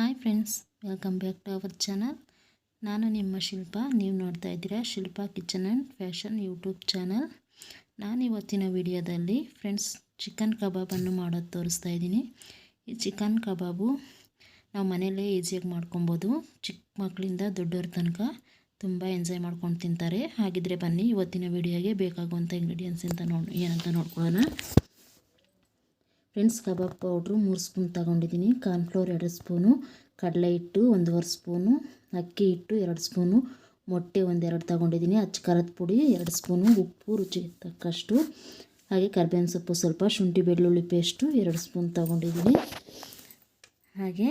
Hi friends welcome back to our channel ನಾನು ನಿಮ್ಮ ಶಿಲ್ಪ. ನೀವು ನೋಡ್ತಾ ಇದ್ದೀರಾ Shilpa kitchen and fashion YouTube channel ನಾನು ಇವತ್ತಿನ ವಿಡಿಯೋದಲ್ಲಿ ಫ್ರೆಂಡ್ಸ್ ಚಿಕನ್ ಕಬಾಬನ್ನು ಮಾಡೋದು ತೋರಿಸ್ತಾ ಇದ್ದೀನಿ. ಈ ಚಿಕನ್ ಕಬಾಬು ನಾವು ಮನೆಯಲ್ಲೇ ಈಸಿಯಾಗಿ ಮಾಡ್ಕೊಬೋದು. ಚಿಕ್ಕ ಮಕ್ಕಳಿಂದ ದೊಡ್ಡವ್ರ ತನಕ ತುಂಬ ಎಂಜಾಯ್ ಮಾಡ್ಕೊಂಡು ತಿಂತಾರೆ. ಹಾಗಿದ್ರೆ ಬನ್ನಿ ಇವತ್ತಿನ ವಿಡಿಯೋಗೆ ಬೇಕಾಗುವಂಥ ಇಂಗ್ರೀಡಿಯೆಂಟ್ಸ್ ಅಂತ ನೋಡಿ ಏನಂತ ನೋಡ್ಕೊಳ್ಳೋಣ. ಫ್ರೆಂಡ್ಸ್, ಕಬಾಬ್ ಪೌಡ್ರು ಮೂರು ಸ್ಪೂನ್ ತಗೊಂಡಿದ್ದೀನಿ. ಕಾರ್ನ್ಫ್ಲೋರ್ ಎರಡು ಸ್ಪೂನು, ಕಡಲೆ ಹಿಟ್ಟು ಒಂದೂವರೆ ಸ್ಪೂನು, ಅಕ್ಕಿ ಹಿಟ್ಟು ಎರಡು ಸ್ಪೂನು, ಮೊಟ್ಟೆ ಒಂದೆರಡು ತಗೊಂಡಿದ್ದೀನಿ. ಅಚ್ಚ ಖಾರದ ಪುಡಿ ಎರಡು ಸ್ಪೂನು, ಉಪ್ಪು ರುಚಿಗೆ ತಕ್ಕಷ್ಟು, ಹಾಗೆ ಕರ್ಬೇವಿನ ಸೊಪ್ಪು ಸ್ವಲ್ಪ, ಶುಂಠಿ ಬೆಳ್ಳುಳ್ಳಿ ಪೇಸ್ಟು ಎರಡು ಸ್ಪೂನ್ ತಗೊಂಡಿದ್ದೀನಿ. ಹಾಗೆ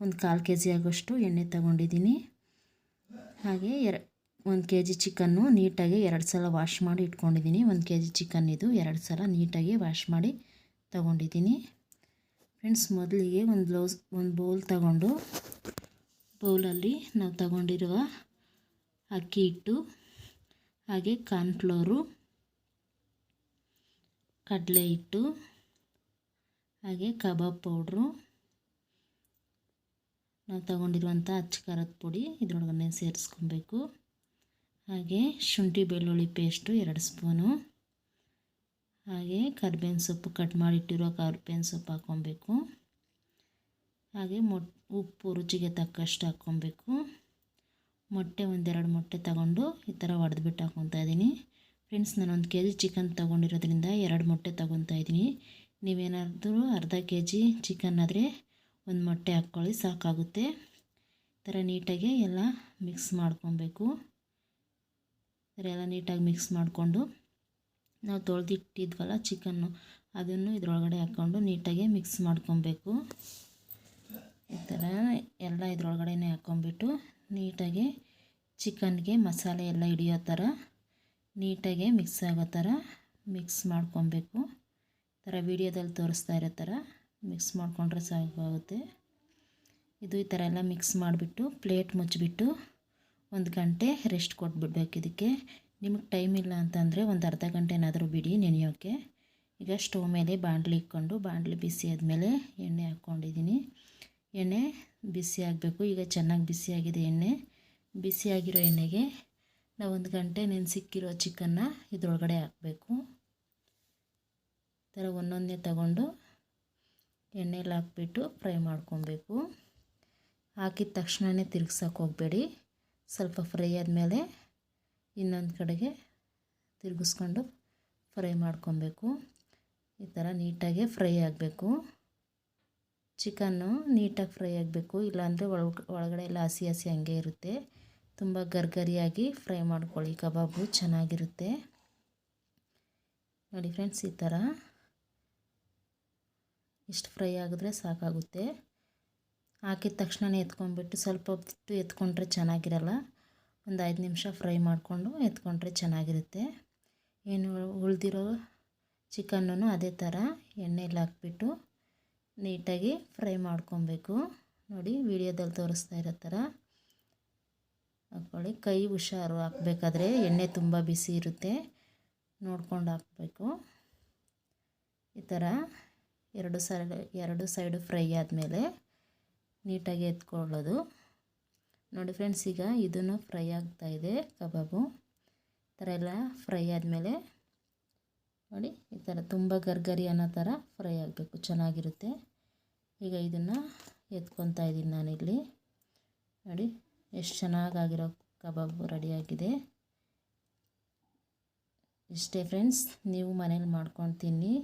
ಒಂದು ಕಾಲು ಕೆ ಜಿ ಆಗೋಷ್ಟು ಎಣ್ಣೆ ತಗೊಂಡಿದ್ದೀನಿ. ಹಾಗೆ ಎರ, ಒಂದು ಕೆ ಜಿ ಚಿಕನ್ನು ನೀಟಾಗಿ ಎರಡು ಸಲ ವಾಶ್ ಮಾಡಿ ಇಟ್ಕೊಂಡಿದ್ದೀನಿ. ಒಂದು ಕೆ ಜಿ ಚಿಕನ್ ಇದು ಎರಡು ಸಲ ನೀಟಾಗಿ ವಾಶ್ ಮಾಡಿ ತಗೊಂಡಿದ್ದೀನಿ. ಫ್ರೆಂಡ್ಸ್, ಮೊದಲಿಗೆ ಒಂದು ಬ್ಲೌಸ್, ಒಂದು ಬೌಲ್ ತಗೊಂಡು ಬೌಲಲ್ಲಿ ನಾವು ತಗೊಂಡಿರುವ ಅಕ್ಕಿ ಹಿಟ್ಟು, ಹಾಗೆ ಕಾರ್ನ್ಫ್ಲೋರು, ಕಡಲೆ ಹಿಟ್ಟು, ಹಾಗೆ ಕಬಾಬ್ ಪೌಡ್ರು. ನಾವು ತಗೊಂಡಿರುವಂಥ ಅಚ್ಚ ಖಾರದ ಪುಡಿ ಇದರೊಳಗನೆ ಸೇರಿಸ್ಕೊಬೇಕು. ಹಾಗೆ ಶುಂಠಿ ಬೆಳ್ಳುಳ್ಳಿ ಪೇಸ್ಟು ಎರಡು ಸ್ಪೂನು. ಹಾಗೆ ಕರ್ಬೇವಿನ ಸೊಪ್ಪು ಕಟ್ ಮಾಡಿಟ್ಟಿರೋ ಕರ್ಬೇವಿನ ಸೊಪ್ಪು ಹಾಕ್ಕೊಬೇಕು. ಹಾಗೆ ಮೊಟ್, ಉಪ್ಪು ರುಚಿಗೆ ತಕ್ಕಷ್ಟು ಹಾಕ್ಕೊಬೇಕು. ಮೊಟ್ಟೆ ಒಂದೆರಡು ಮೊಟ್ಟೆ ತಗೊಂಡು ಈ ಥರ ಒಡೆದ್ಬಿಟ್ಟು ಹಾಕ್ಕೊತಾ ಇದ್ದೀನಿ. ಫ್ರೆಂಡ್ಸ್ ನಾನು ಒಂದು ಕೆ ಜಿ ಚಿಕನ್ ತೊಗೊಂಡಿರೋದ್ರಿಂದ ಎರಡು ಮೊಟ್ಟೆ ತೊಗೊತಾ ಇದ್ದೀನಿ. ನೀವೇನಾದರೂ ಅರ್ಧ ಕೆ ಜಿ ಚಿಕನ್ ಆದರೆ ಒಂದು ಮೊಟ್ಟೆ ಹಾಕ್ಕೊಳ್ಳಿ, ಸಾಕಾಗುತ್ತೆ. ಈ ಥರ ನೀಟಾಗಿ ಎಲ್ಲ ಮಿಕ್ಸ್ ಮಾಡ್ಕೊಬೇಕು. ಈ ಥರ ಎಲ್ಲ ನೀಟಾಗಿ ಮಿಕ್ಸ್ ಮಾಡಿಕೊಂಡು ನಾವು ತೊಳೆದಿಟ್ಟಿದ್ವಲ್ಲ ಚಿಕನ್ನು, ಅದನ್ನು ಇದರೊಳಗಡೆ ಹಾಕ್ಕೊಂಡು ನೀಟಾಗಿ ಮಿಕ್ಸ್ ಮಾಡ್ಕೊಬೇಕು. ಈ ಥರ ಎಲ್ಲ ಇದ್ರೊಳಗಡೆನೇ ಹಾಕ್ಕೊಂಬಿಟ್ಟು ನೀಟಾಗಿ ಚಿಕನ್ಗೆ ಮಸಾಲೆ ಎಲ್ಲ ಹಿಡಿಯೋ ಥರ ನೀಟಾಗಿ ಮಿಕ್ಸ್ ಆಗೋ ಥರ ಮಿಕ್ಸ್ ಮಾಡ್ಕೊಬೇಕು. ಈ ಥರ ವಿಡಿಯೋದಲ್ಲಿ ತೋರಿಸ್ತಾ ಇರೋ ಥರ ಮಿಕ್ಸ್ ಮಾಡಿಕೊಂಡ್ರೆ ಸಾಕಾಗುತ್ತೆ ಇದು ಈ ಥರ ಎಲ್ಲ ಮಿಕ್ಸ್ ಮಾಡಿಬಿಟ್ಟು ಪ್ಲೇಟ್ ಮುಚ್ಚಿಬಿಟ್ಟು ಒಂದು ಗಂಟೆ ರೆಸ್ಟ್ ಕೊಟ್ಬಿಡ್ಬೇಕು ಇದಕ್ಕೆ. ನಿಮಗೆ ಟೈಮ್ ಇಲ್ಲ ಅಂತಂದರೆ ಒಂದು ಅರ್ಧ ಗಂಟೆನಾದರೂ ಬಿಡಿ ನೆನೆಯೋಕ್ಕೆ ಈಗ ಸ್ಟವ್ ಮೇಲೆ ಬಾಣಲಿ ಇಕ್ಕೊಂಡು ಬಾಣಲಿ ಬಿಸಿ ಆದಮೇಲೆ ಎಣ್ಣೆ ಹಾಕ್ಕೊಂಡಿದ್ದೀನಿ. ಎಣ್ಣೆ ಬಿಸಿ ಆಗಬೇಕು. ಈಗ ಚೆನ್ನಾಗಿ ಬಿಸಿಯಾಗಿದೆ ಎಣ್ಣೆ. ಬಿಸಿಯಾಗಿರೋ ಎಣ್ಣೆಗೆ ನಾವು ಒಂದು ಗಂಟೆ ನೆನೆಸಿಕ್ಕಿರೋ ಚಿಕನ್ನ ಇದ್ರೊಳಗಡೆ ಹಾಕಬೇಕು. ಥರ ಒಂದೊಂದೇ ತಗೊಂಡು ಎಣ್ಣೆಲಿ ಹಾಕ್ಬಿಟ್ಟು ಫ್ರೈ ಮಾಡ್ಕೊಬೇಕು. ಹಾಕಿದ ತಕ್ಷಣವೇ ತಿರ್ಗ್ಸೋಕೆ ಹೋಗಬೇಡಿ. ಸ್ವಲ್ಪ ಫ್ರೈ ಆದಮೇಲೆ ಇನ್ನೊಂದು ಕಡೆಗೆ ತಿರುಗಿಸ್ಕೊಂಡು ಫ್ರೈ ಮಾಡ್ಕೊಬೇಕು. ಈ ಥರ ನೀಟಾಗಿ ಫ್ರೈ ಆಗಬೇಕು. ಚಿಕನ್ನು ನೀಟಾಗಿ ಫ್ರೈ ಆಗಬೇಕು. ಇಲ್ಲಾಂದರೆ ಒಳ, ಒಳಗಡೆ ಎಲ್ಲ ಹಸಿ ಹಸಿ ಹಂಗೆ ಇರುತ್ತೆ. ತುಂಬ ಗರ್ಗರಿಯಾಗಿ ಫ್ರೈ ಮಾಡ್ಕೊಳ್ಳಿ. ಕಬಾಬು ಚೆನ್ನಾಗಿರುತ್ತೆ. ನೋಡಿ ಫ್ರೆಂಡ್ಸ್, ಈ ಥರ ಇಷ್ಟು ಫ್ರೈ ಆಗಿದ್ರೆ ಸಾಕಾಗುತ್ತೆ. ಹಾಕಿದ ತಕ್ಷಣವೇ ಎತ್ಕೊಂಡ್ಬಿಟ್ಟು ಸ್ವಲ್ಪ ಹೊತ್ತು ಎತ್ಕೊಂಡ್ರೆ ಚೆನ್ನಾಗಿರಲ್ಲ. ಒಂದು ಐದು ನಿಮಿಷ ಫ್ರೈ ಮಾಡಿಕೊಂಡು ಎತ್ಕೊಂಡ್ರೆ ಚೆನ್ನಾಗಿರುತ್ತೆ. ಏನು ಉಳಿದಿರೋ ಚಿಕನ್ನು ಅದೇ ಥರ ಎಣ್ಣೆಲಿ ಹಾಕ್ಬಿಟ್ಟು ನೀಟಾಗಿ ಫ್ರೈ ಮಾಡ್ಕೊಬೇಕು. ನೋಡಿ ವಿಡಿಯೋದಲ್ಲಿ ತೋರಿಸ್ತಾ ಇರೋ ಥರ. ಹಾಕ್ಕೊಳ್ಳಿ. ಕೈ ಹುಷಾರು ಹಾಕ್ಬೇಕಾದ್ರೆ ಎಣ್ಣೆ ತುಂಬ ಬಿಸಿ ಇರುತ್ತೆ. ನೋಡ್ಕೊಂಡು ಹಾಕ್ಬೇಕು. ಈ ಥರ ಎರಡು ಸೈಡ್ ಎರಡು ಸೈಡು ಫ್ರೈ ಆದಮೇಲೆ ನೀಟಾಗಿ ಎತ್ಕೊಳ್ಳೋದು. ನೋಡಿ ಫ್ರೆಂಡ್ಸ್ ಈಗ ಇದನ್ನು ಫ್ರೈ ಆಗ್ತಾಯಿದೆ ಕಬಾಬು. ಈ ಥರ ಎಲ್ಲ ಫ್ರೈ ಆದಮೇಲೆ ನೋಡಿ, ಈ ಥರ ತುಂಬ ಗರ್ಗರಿ ಅನ್ನೋ ಥರ ಫ್ರೈ ಆಗಬೇಕು, ಚೆನ್ನಾಗಿರುತ್ತೆ. ಈಗ ಇದನ್ನು ಎತ್ಕೊತಾ ಇದ್ದೀನಿ ನಾನಿಲ್ಲಿ ನೋಡಿ, ಎಷ್ಟು ಚೆನ್ನಾಗಾಗಿರೋ ಕಬಾಬು ರೆಡಿಯಾಗಿದೆ ಇಷ್ಟೇ ಫ್ರೆಂಡ್ಸ್ ನೀವು ಮನೇಲಿ ಮಾಡ್ಕೊಂಡು ತಿನ್ನಿ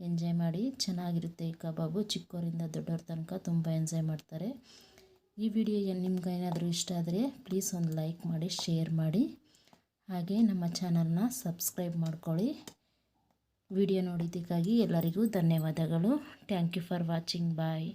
ಎಂಜಾಯ್ ಮಾಡಿ, ಚೆನ್ನಾಗಿರುತ್ತೆ ಈ ಕಬಾಬು. ಚಿಕ್ಕವರಿಂದ ದೊಡ್ಡವ್ರ ತನಕ ತುಂಬ ಎಂಜಾಯ್ ಮಾಡ್ತಾರೆ. ಈ ವಿಡಿಯೋ ನಿಮ್ಗೆ ಏನಾದರೂ ಇಷ್ಟ ಆದರೆ ಪ್ಲೀಸ್ ಒಂದು ಲೈಕ್ ಮಾಡಿ ಶೇರ್ ಮಾಡಿ. ಹಾಗೆ ನಮ್ಮ ಚಾನಲ್ನ ಸಬ್ಸ್ಕ್ರೈಬ್ ಮಾಡ್ಕೊಳ್ಳಿ. ವಿಡಿಯೋ ನೋಡಿದ್ದಕ್ಕಾಗಿ ಎಲ್ಲರಿಗೂ ಧನ್ಯವಾದಗಳು. Thank you for watching bye